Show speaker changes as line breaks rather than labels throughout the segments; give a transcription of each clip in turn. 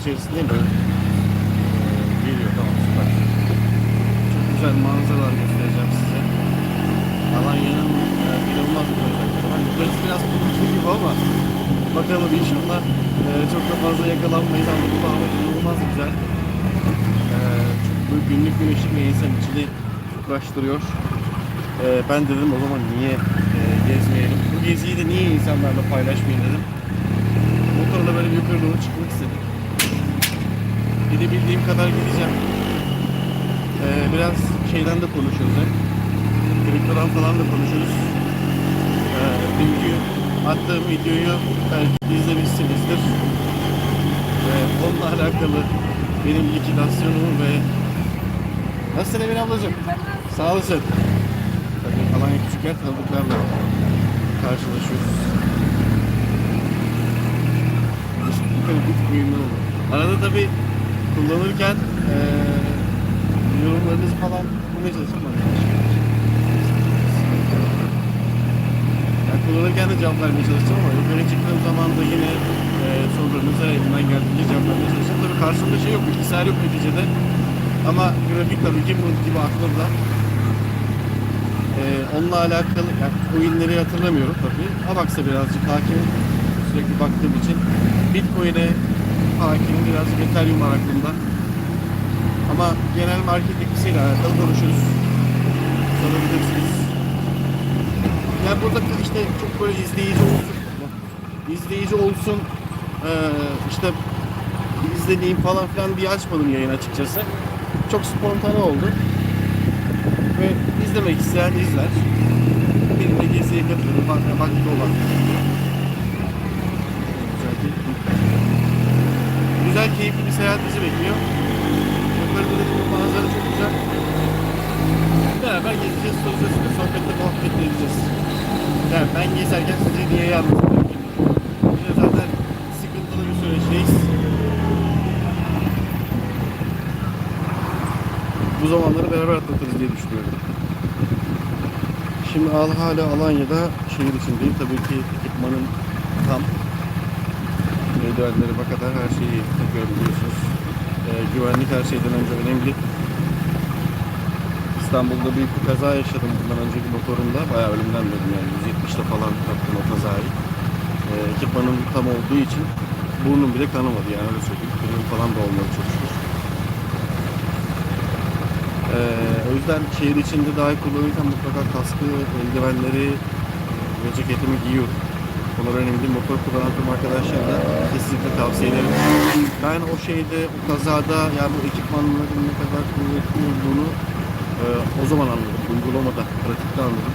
içerisindeyim. Ee, geliyor tamam süper. Çok güzel manzaralar göstereceğim size. Alanya'nın e, inanılmaz bir özellikleri var. Burası biraz kuruluşlu gibi ama bakalım inşallah e, çok da fazla yakalanmayız ama bu hava inanılmaz güzel. E, böyle günlük güneşlik ve insan içini uğraştırıyor. E, ben dedim o zaman niye e, gezmeyelim? Bu geziyi de niye insanlarla paylaşmayayım dedim. Motorla böyle yukarı doğru çıkmak istedim. Gidebildiğim kadar gideceğim. E, biraz şeyden de konuşuruz hep. Kriptodan falan da konuşuruz. Ee, dünkü attığım videoyu belki izlemişsinizdir. Ve onunla alakalı benim likidasyonumu ve Nasılsın Emin ablacığım? Sağ olasın. Tabii Alanya küçük yer tanıdıklarla karşılaşıyoruz. Arada tabii kullanırken eee yorumlarınızı falan bulmaya çalışın bana. Yani kullanırken de cevap vermeye çalışacağım ama yukarı çıktığım zaman da yine e, sorularınıza elimden geldiğince cevap vermeye çalışacağım. Tabii karşımda şey yok, bilgisayar yok neticede. Ama grafik tabii ki bu gibi aklımda. E, onunla alakalı, yani coinleri hatırlamıyorum tabii. Avax'a birazcık hakim, sürekli baktığım için. Bitcoin'e hakim, birazcık Ethereum var aklımda. Ama genel market etkisiyle alakalı konuşuruz. Sorabilirsiniz. Yani burada işte çok böyle izleyici olsun. izleyici olsun. İşte izlediğim falan filan diye açmadım yayın açıkçası. Çok spontane oldu. Ve izlemek isteyen izler. Benim de geziye katılır. Vakti vakti olan. Güzel. Güzel, keyifli bir seyahat bizi bekliyor. Yukarıda da manzara çok güzel. Beraber gezeceğiz, soracağız, sohbette muhabbet edeceğiz. Yani ben gezerken size niye? Bir de zaten sıkıntılı bir süreçteyiz. Bu zamanları beraber atlatırız diye düşünüyorum. Şimdi al hala Alanya'da şehir içindeyim. Tabii ki ekipmanın tam. Merdivenlere kadar her şeyi takıyorum biliyorsunuz. Ee, güvenlik her şeyden önce önemli. İstanbul'da büyük bir kaza yaşadım bundan önceki motorumda. Bayağı ölümden döndüm yani 170'te falan taktım o kazayı. Ee, ekipmanım tam olduğu için burnum bile kanamadı yani öyle söyleyeyim. Burnum falan da olmadı çok. Ee, o yüzden şehir içinde dahi kullanırken mutlaka kaskı, eldivenleri ve ceketimi giyiyorum. Bunlar önemli. Motor kullanan tüm arkadaşlara kesinlikle tavsiye ederim. Ben o şeyde, o kazada yani bu ekipmanların ne kadar kuvvetli olduğunu ee, o zaman anladım. Uygulamada, pratikte anladım.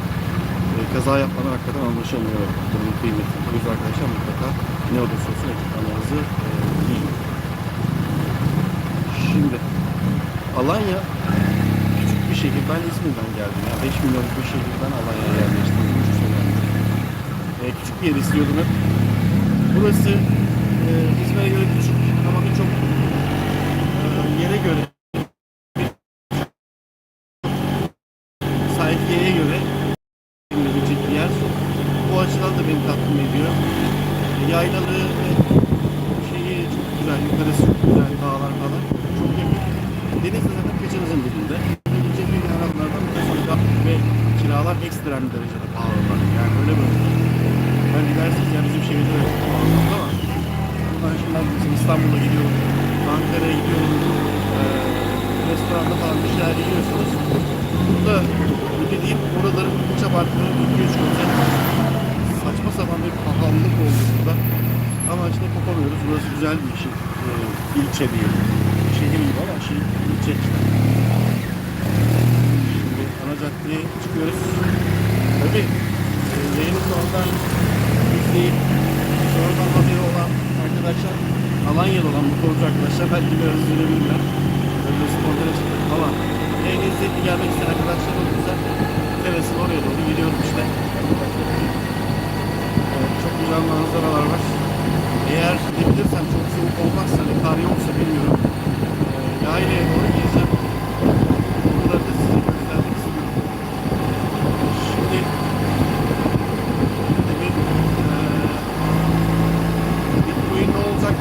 Ee, kaza yapmadan hakikaten anlaşılmıyor bunun kıymeti. O yüzden arkadaşlar mutlaka ne olursa olsun ekipmanlarınızı e. Şimdi Alanya küçük bir şehir. Ben İzmir'den geldim. Yani 5 milyonluk bir şehirden Alanya'ya yerleştim. Ee, küçük bir yer istiyordum hep. Burası e, İzmir'e göre küçük ama birçok e, yere göre sayfiyeye göre verilecek bir yer. Bu açıdan da beni tatmin ediyor. Yaylalı ve şeyi çok güzel, yukarısı çok güzel, dağlar falan. Çok yakın. Deniz de zaten kaçınızın dibinde. Gidecek bir arabalardan mesela ve kiralar ekstrem derecede pahalılar. Yani öyle böyle. Ben giderseniz ya bizim şehirde öyle çok pahalı ama ben mesela İstanbul'a gidiyorum, Ankara'ya gidiyorum, eee restoranda falan bir şeyler yiyorsunuz. Burada ödediğim oraların üç abartılı 2-3 katı saçma sapan bir pahalılık oldu burada. Ama işte kopamıyoruz. Burası güzel bir şey. Ee, ilçe diyelim. Şehir gibi ama şey ilçe. Şimdi ana caddeye çıkıyoruz. Tabii e, yayını sonradan izleyip arkadaşlar Alanya'da olan motorcu arkadaşlar belki biraz üzülebilirler. Böyle spontane çıktık ama en izleyip gelmek isteyen arkadaşlar olursa terasın oraya doğru gidiyorum işte. Evet, çok güzel manzaralar var. Eğer gidebilirsem çok soğuk olmazsa, kar yoksa bilmiyorum. Ee, yaylaya doğru gideceğim.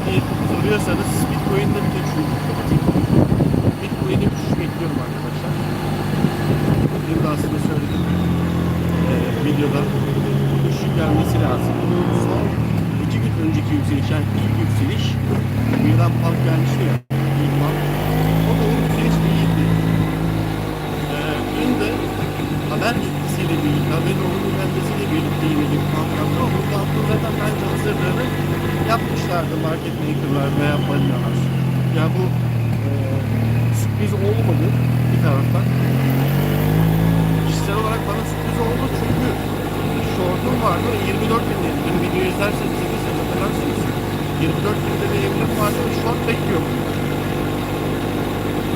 diye soruyorsanız Bitcoin'de bir tek şunu Bitcoin'e bir düşüş bekliyorum arkadaşlar. Bugün de aslında söyledim. Ee, videoda düşük gelmesi lazım. Son iki gün önceki yükselişen Bu e, sürpriz olmadı bir taraftan. Kişisel olarak bana sürpriz oldu çünkü şortum vardı ve 24 bin lira. Benim videoyu izlerseniz izlediyseniz hatırlarsınız. 24 bin lira emrim vardı ve şort bekliyorum.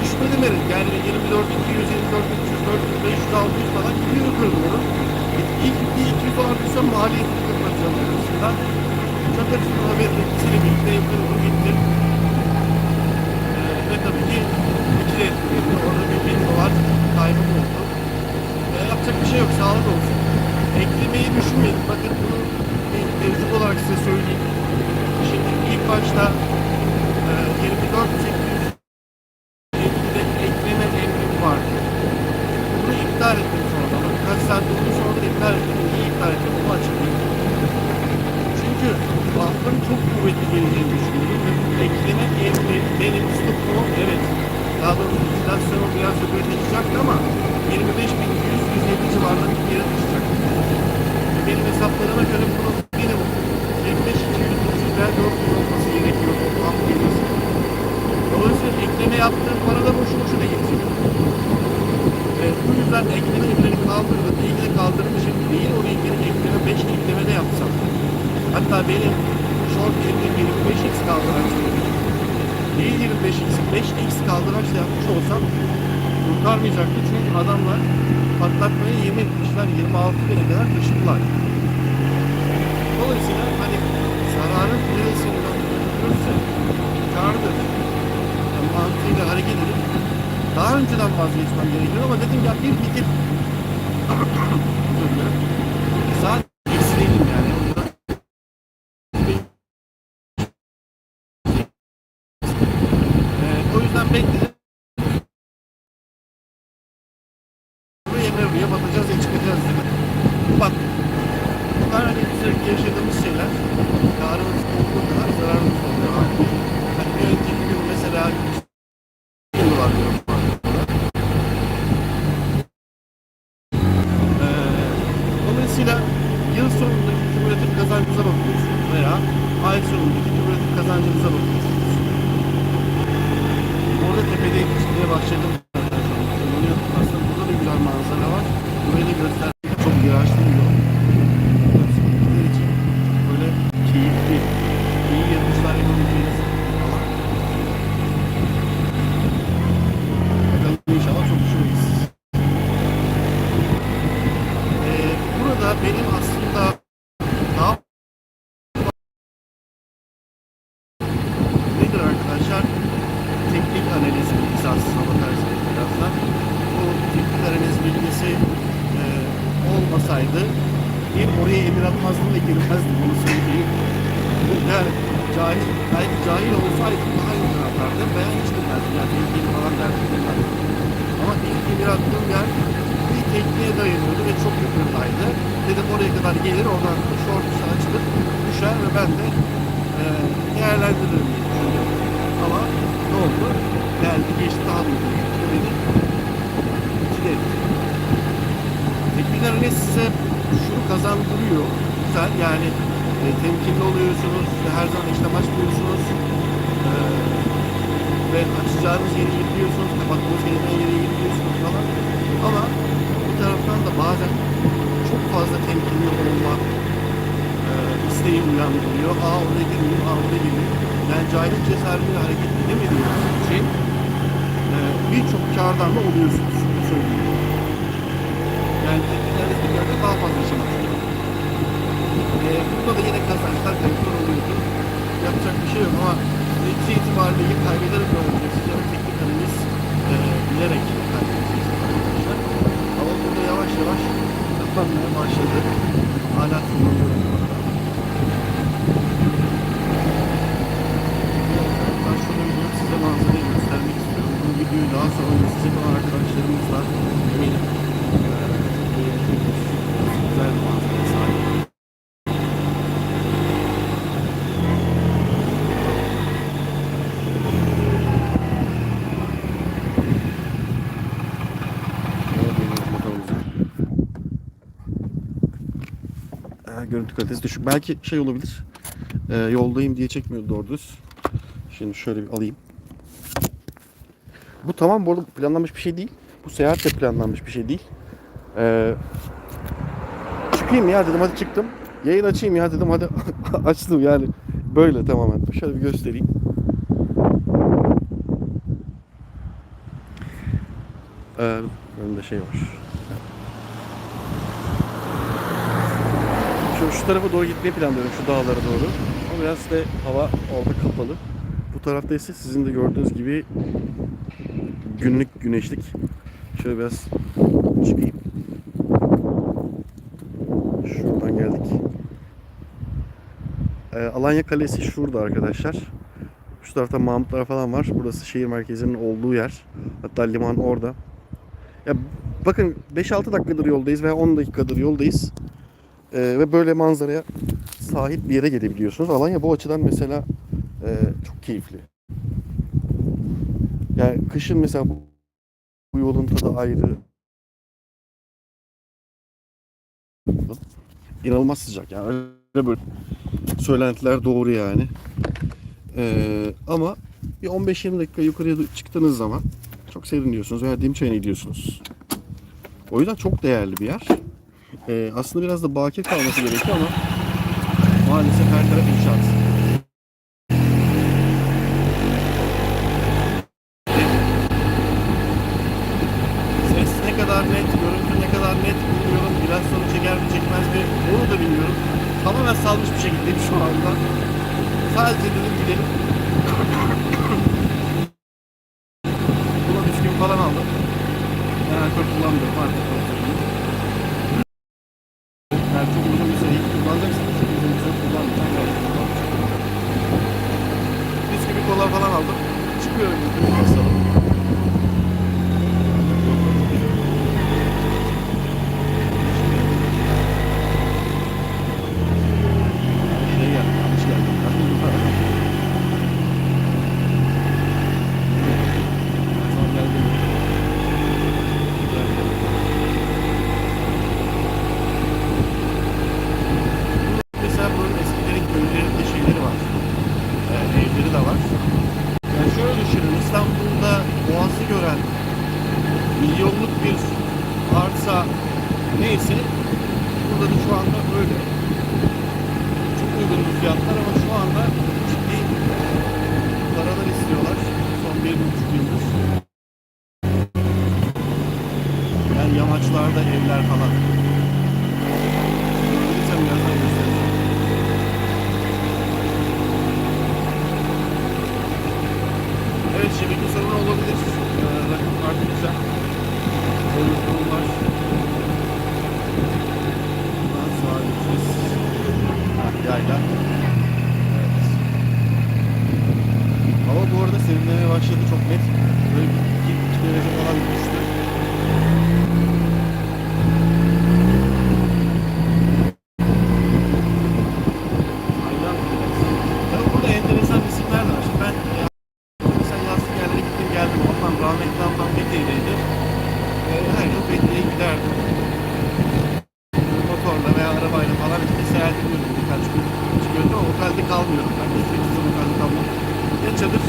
Düşmedi mi? Yani 24, 200, 24, 300, 400, 500, 600 falan gidiyor kırmıyorum. İlk bir 200 artıysa maliyetini kapatacağım arasında. Çok açısından bir etkisiyle birlikte kırmızı gitti. Ee, ve tabii ki iki de etkiledi. Orada bir 1000 dolar kaybım oldu. Ee, yapacak bir şey yok. Sağlık olsun. Eklemeyi düşünmeyin. Bakın bunu bir tecrübe olarak size söyleyeyim. Şimdi ilk başta e, 24 800 de ekleme emrim vardı. Bunu iptal ettim sonra. Ama birkaç saat oldu sonra da iptal ettim. Niye iptal ettim? Onu açıklayayım. Çünkü bankın çok kuvvetli geleceğini düşünüyorum ve bu ekleme emri benim stokumu evet daha doğrusu enflasyonu biraz yukarı taşıyacaktı ama 25.100-150 civarında bir yere taşıyacaktı. Ve Benim hesaplarıma göre bunun minimum 25.200 veya 400 olması gerekiyor. Toplam girmesi. Dolayısıyla ekleme yaptığım para da boşu boşuna gidecek. Ve bu yüzden ekleme emrini kaldırdım. İyi ki de kaldırmışım. Değil oraya geri ekleme 5 ekleme de yapsam. Hatta benim short emrim 25x kaldıraçlı. Değil 25x, 5x kaldıraçla yapmış olsam kurtarmayacaktı. Çünkü adamlar patlatmaya yemin etmişler. 26 bine kadar taşıdılar. Dolayısıyla hani zararın neresini döndürürse kardır. Yani mantığıyla hareket edip daha önceden vazgeçmem gerekiyor ama dedim ya bir bitir. Özür dilerim. Saat eksileydim yani. O yüzden Ee, o yüzden bekledim. Buraya Emre buraya batacağız ya çıkacağız dedim. Bak. Bunlar hani sürekli yaşadığımız şeyler. Yarımız olduğu kadar zararımız oluyor. Hani, hani bir önceki gün mesela yıl var diyorum. Ee, dolayısıyla yıl sonundaki kümülatif kazancımıza bakıyorsunuz veya ay sonundaki kümülatif kazancımıza bakıyorsunuz. Orada tepede çıkmaya başladım. Bunu aslında burada da güzel manzara var. Burayı da göstermek çok yağışlı bir yol. Sizler için böyle keyifli, iyi yarışlar yapabileceğiniz alan. Bakalım inşallah çok hoşuma Ee, burada benim aslında daha nedir arkadaşlar? Teknik analiz bilgisi aslına bakarsanız birazdan. Bu teknik analiz bilgisi e, olmasaydı bir oraya emir atmazdım ve girmezdim bunu söyleyeyim. Yani cahil, belki cahil olsaydım daha atardım veya hiç girmezdim. Yani tehlikeli falan derdim bilmezdim. Ama emir attığım yer bir tekniğe dayanıyordu ve çok yukarıdaydı. Dedim oraya kadar gelir oradan dışa açılır düşer ve ben de e, değerlendiririm diye. Ama ne oldu? Geldi geçti daha da yukarı gitti ve beni ikide etti. Size şunu kazandırıyor. Güzel yani e, temkinli oluyorsunuz. İşte her zaman işlem açmıyorsunuz. E, ve açacağınız yeri gidiyorsunuz. Kapatmanız gereken yere gidiyorsunuz falan. Ama bir taraftan da bazen çok fazla temkinli olma e, isteği uyandırıyor. Aa oraya girmeyeyim, aa oraya girmeyeyim. Yani cahil cesaretini hareket edemediğiniz için e, birçok kardan da oluyorsunuz. Söyleyeyim. Yani tekniklerle dünyada daha fazla istiyorum. E, burada da yine kazançlar kayıplar oluyordu. Yapacak bir şey yok ama netice itibariyle kaybederek ne olacaksınız ya da teknik analiz e, bilerek kaybedeceksiniz arkadaşlar. Ama burada yavaş yavaş kapanmaya başladı. Hala kullanıyorum bu arada. Ben şunu biliyorum size manzarayı göstermek istiyorum. Bu videoyu daha sonra izleyecek olan arkadaşlarımızla eminim. e, beğeneceksiniz. Güzel bir manzaraya sahip. Görüntü kalitesi düşük. Belki şey olabilir. Ee, yoldayım diye çekmiyordu doğru düz. Şimdi şöyle bir alayım. Bu tamam bu arada planlanmış bir şey değil. Bu seyahat de planlanmış bir şey değil. Ee, çıkayım ya dedim hadi çıktım. Yayın açayım ya dedim hadi açtım yani. Böyle tamamen. Şöyle bir göstereyim. Ee, önümde şey var. Şu, şu tarafa doğru gitmeyi planlıyorum şu dağlara doğru. Ama biraz da hava orada kapalı. Bu tarafta ise sizin de gördüğünüz gibi günlük güneşlik. Şöyle biraz çıkayım. Şuradan geldik. Ee, Alanya Kalesi şurada arkadaşlar. Şu tarafta Mahmutlar falan var. Burası şehir merkezinin olduğu yer. Hatta liman orada. Ya bakın 5-6 dakikadır yoldayız veya 10 dakikadır yoldayız. Ee, ve böyle manzaraya sahip bir yere gelebiliyorsunuz. Alanya bu açıdan mesela e, çok keyifli. Yani kışın mesela bu, bu yolun tadı ayrı. İnanılmaz sıcak yani öyle böyle söylentiler doğru yani. Ee, ama bir 15-20 dakika yukarıya çıktığınız zaman çok serinliyorsunuz veya dim çayına gidiyorsunuz. O yüzden çok değerli bir yer. Ee, aslında biraz da bakir kalması gerekiyor ama maalesef her taraf inşaat. Ses ne kadar net, görüntü ne kadar net bilmiyorum. Biraz sonra çeker mi çekmez mi onu da bilmiyorum. Tamamen salmış bir şekildeyim şu anda. Sadece dedim gidelim. Buna bisküvi falan aldım. Yani alkol kullanmıyorum artık. Yani çok uzun bir süre ilk kullanacaksanız çok uzun bir süre kullanmayacağım. Bisküvi kola falan aldım. Çıkıyorum. Basalım. Şey geldi, yanlış geldi. Son geldi. Mesela böyle eskilerin köylerinde şeyleri var. Ee, evleri de var. Yani şöyle düşünün İstanbul'da Boğaz'ı gören milyonluk bir arsa neyse burada da şu anda öyle. Çok uygun bir fiyatlar ama şu anda ciddi paralar istiyorlar. Son bir buçuk yıldır. Yani yamaçlarda evler falan. Gördüysem birazdan göstereceğim. Evet şebeke sorunu olabilir. Ee, rakım arttıkça. Böyle sorunlar. Bundan sağa gideceğiz. Ha, Yayla. Evet. Hava bu arada serinlemeye başladı çok net. Böyle bir 2 derece falan düştü. Aynen. Tabii burada enteresan isimler de var. Şimdi ben e, mesela yazlık yerlere gittim geldim. Ondan rahmetli ablam Fethiye'deydi. E, her yıl Fethiye'ye giderdim. Motorla arabayla falan işte seyahat ediyordum birkaç gün. Çıkıyordum ama otelde kalmıyorum. Ben hiç hiçbir zaman otelde kalmam. Ya çadır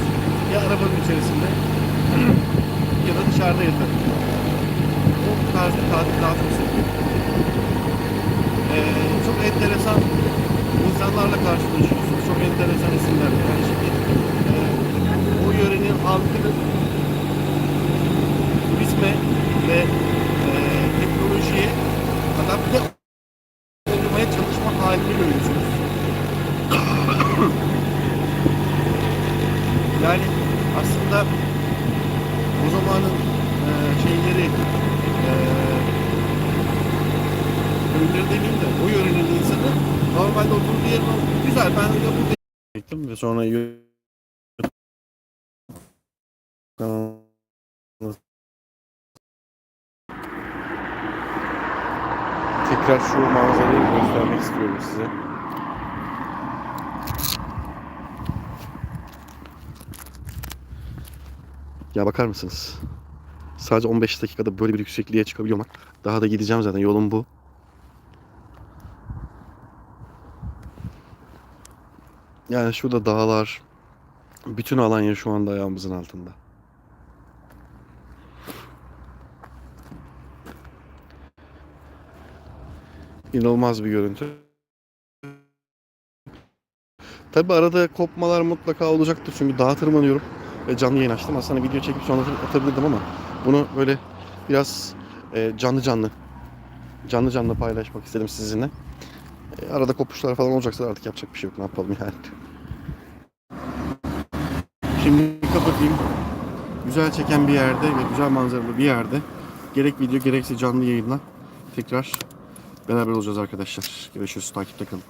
ya arabanın içerisinde ya da dışarıda yatarım. O tarz bir tatil daha çok seviyorum. E, çok enteresan insanlarla karşılaşıyorsunuz. Çok enteresan isimler. Yani şimdi e, o yörenin halkının turizme ve e, teknolojiye adapte yani aslında o zamanın e, şeyleri e, köyleri demeyeyim de o yörenin insanı normalde oturduğu yerin o- güzel ben de burada çektim ve sonra tekrar şu manzarayı göstermek istiyorum size. Ya bakar mısınız? Sadece 15 dakikada böyle bir yüksekliğe çıkabiliyor olmak. Daha da gideceğim zaten yolum bu.
Yani şurada dağlar. Bütün Alanya şu anda ayağımızın altında. İnanılmaz bir görüntü. Tabi arada kopmalar mutlaka olacaktır çünkü dağa tırmanıyorum canlı yayın açtım. Aslında video çekip sonra atabilirdim ama bunu böyle biraz e, canlı canlı canlı canlı paylaşmak istedim sizinle. E, arada kopuşlar falan olacaksa artık yapacak bir şey yok. Ne yapalım yani. Şimdi kapatayım. Güzel çeken bir yerde ve güzel manzaralı bir yerde gerek video gerekse canlı yayınla tekrar beraber olacağız arkadaşlar. Görüşürüz. Takipte kalın.